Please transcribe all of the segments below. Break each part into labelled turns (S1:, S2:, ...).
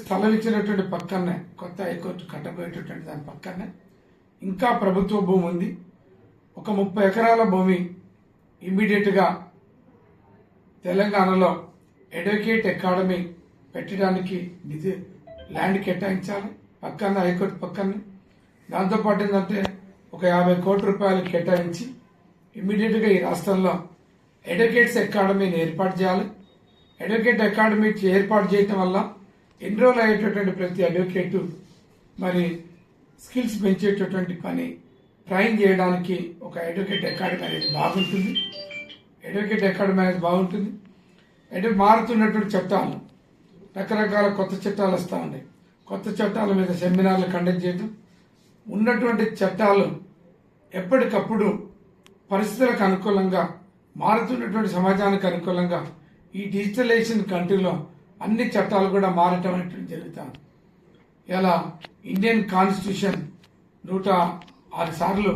S1: స్థలం ఇచ్చినటువంటి పక్కనే కొత్త హైకోర్టు కట్టబోయేటటువంటి దాని పక్కనే ఇంకా ప్రభుత్వ భూమి ఉంది. ఒక ముప్పై ఎకరాల భూమి ఇమ్మీడియట్గా తెలంగాణలో ఎడ్యుకేట్ అకాడమీ పెట్టడానికి నిధి ల్యాండ్ కేటాయించాలి పక్కన హైకోర్టు పక్కనే. దాంతోపాటు ఏంటంటే ఒక యాభై కోట్ల రూపాయలు కేటాయించి ఇమ్మీడియట్గా ఈ రాష్ట్రంలో ఎడ్యుకేట్స్ అకాడమీని ఏర్పాటు చేయాలి. అడ్వకేట్ అకాడమీ ఏర్పాటు చేయటం వల్ల ఎన్రోల్ అయ్యేటటువంటి ప్రతి అడ్వకేటు మరి స్కిల్స్ పెంచేటటువంటి పని ట్రైన్ చేయడానికి ఒక అడ్వకేట్ అకాడమీ అనేది బాగుంటుంది. అడ్వకేట్ అకాడమీ అనేది బాగుంటుంది. అంటే మారుతున్నటువంటి చట్టాలు రకరకాల కొత్త చట్టాలు వస్తూ ఉన్నాయి. కొత్త చట్టాల మీద సెమినార్లు కండక్ట్ చేయడం ఉన్నటువంటి చట్టాలు ఎప్పటికప్పుడు పరిస్థితులకు అనుకూలంగా మారుతున్నటువంటి సమాజానికి అనుకూలంగా ఈ డిజిటలైజేషన్ కంట్రీలో అన్ని చట్టాలు కూడా మారటం అనేటువంటి జరుగుతాను ఇలా ఇండియన్ కాన్స్టిట్యూషన్ నూట ఆరు సార్లు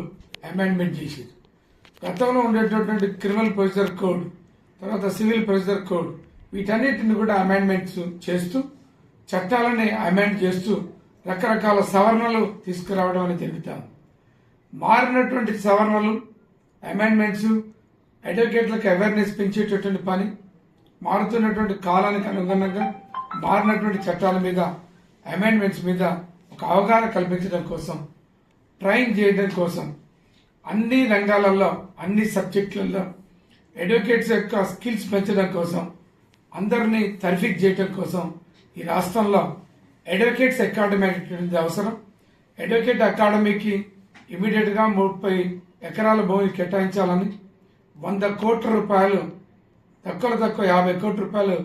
S1: అమెండ్మెంట్ చేసేది. గతంలో ఉండేటటువంటి క్రిమినల్ ప్రొసీజర్ కోడ్ తర్వాత సివిల్ ప్రొసీజర్ కోడ్ వీటన్నిటిని కూడా అమెండ్మెంట్స్ చేస్తూ చట్టాలని అమెండ్ చేస్తూ రకరకాల సవరణలు తీసుకురావడం అనేది జరుగుతాను మారినటువంటి సవరణలు అమెండ్మెంట్స్ అడ్వకేట్లకు అవేర్నెస్ పెంచేటటువంటి పని మారుతున్నటువంటి కాలానికి అనుగుణంగా మారినటువంటి చట్టాల మీద అమెండ్మెంట్స్ మీద ఒక అవగాహన కల్పించడం కోసం ట్రైన్ చేయడం కోసం అన్ని రంగాలలో అన్ని సబ్జెక్టులలో అడ్వకేట్స్ యొక్క స్కిల్స్ పెంచడం కోసం అందరినీ తర్ఫిక్ చేయడం కోసం ఈ రాష్ట్రంలో అడ్వకేట్స్ అకాడమీ అనేటువంటిది అవసరం. అడ్వకేట్ అకాడమీకి ఇమీడియట్గా ముప్పై ఎకరాల భూమి కేటాయించాలని వంద కోట్ల రూపాయలు తక్కువ తక్కువ యాభై కోట్ల రూపాయలు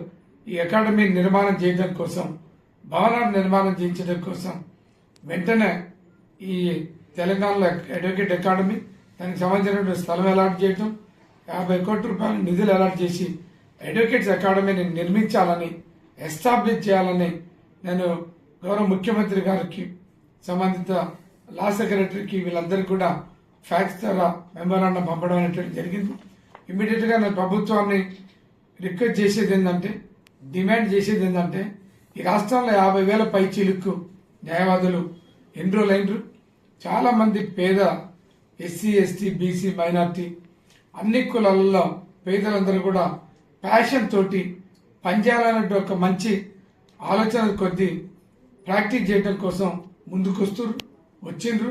S1: ఈ అకాడమీ నిర్మాణం చేయడం కోసం భవనాలు నిర్మాణం చేయించడం కోసం వెంటనే ఈ తెలంగాణలో అడ్వకేట్ అకాడమీ దానికి సంబంధించినటువంటి స్థలం అలాట్ చేయటం యాభై కోట్ల రూపాయల నిధులు అలాట్ చేసి అడ్వకేట్స్ అకాడమీని నిర్మించాలని ఎస్టాబ్లిష్ చేయాలని నేను గౌరవ ముఖ్యమంత్రి గారికి సంబంధిత లా సెక్రటరీకి వీళ్ళందరికీ కూడా ఫ్యాక్స్ ద్వారా మెమోరాండం పంపడం అనేటువంటి జరిగింది. ఇమీడియట్గా నేను ప్రభుత్వాన్ని రిక్వెస్ట్ చేసేది ఏంటంటే డిమాండ్ చేసేది ఏంటంటే ఈ రాష్ట్రంలో యాభై వేల పై చిలుక్కు న్యాయవాదులు ఎన్రోల్ అయినరు చాలా మంది పేద ఎస్సీ ఎస్టీ బీసీ మైనార్టీ అన్ని కులాలలో పేదలందరూ కూడా ప్యాషన్ తోటి పనిచేయాలనే ఒక మంచి ఆలోచన కొద్దీ ప్రాక్టీస్ చేయడం కోసం ముందుకొస్తురు వచ్చిండ్రు.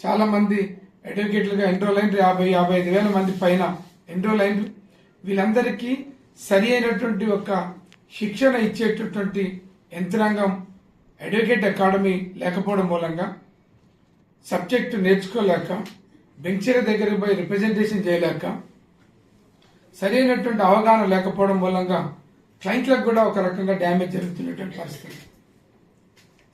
S1: చాలా మంది అడ్వకేట్లుగా ఎన్రోల్ అయినరు యాభై యాభై ఐదు వేల మంది పైన ఎన్రోల్ అయినరు వీళ్ళందరికీ సరి అయినటువంటి ఒక శిక్షణ ఇచ్చేటటువంటి యంత్రాంగం అడ్వకేట్ అకాడమీ లేకపోవడం మూలంగా సబ్జెక్టు నేర్చుకోలేక బెంచీల దగ్గరికి పోయి రిప్రజెంటేషన్ చేయలేక సరైనటువంటి అవగాహన లేకపోవడం మూలంగా క్లయింట్లకు కూడా ఒక రకంగా డ్యామేజ్ జరుగుతున్నటువంటి పరిస్థితి.